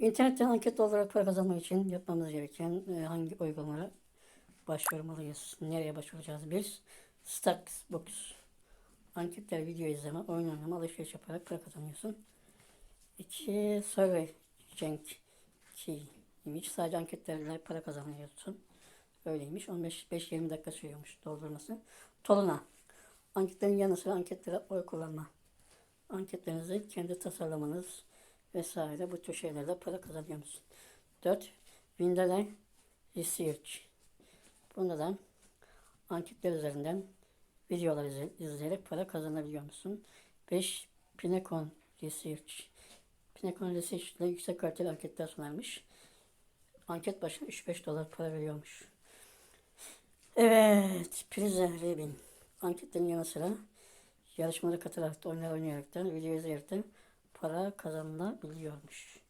İnternetten anket olarak para kazanmak için yapmamız gereken e, hangi uygulamalara başvurmalıyız? Nereye başvuracağız? Bir, Stackbox. Anketler, video izleme, oyun oynama, alışveriş yaparak para kazanıyorsun. İki, Survey Cenk Key imiş. Sadece anketlerle para kazanıyorsun. Öyleymiş. 15-20 dakika sürüyormuş doldurması. Toluna. Anketlerin yanı sıra anketlere oy kullanma. Anketlerinizi kendi tasarlamanız vesaire bu tür şeylerle para kazanıyor musun? 4. Windows Research. Bunda da anketler üzerinden videolar izle- izleyerek para kazanabiliyor musun? 5. Pinecon Research. Pinecon Research ile yüksek kaliteli anketler sunarmış. Anket başına 3-5 dolar para veriyormuş. Evet, Prize Rebin. Anketlerin yanı sıra yarışmalara katılarak, da oynayarak da, video izleyerek para kazanılabiliyormuş.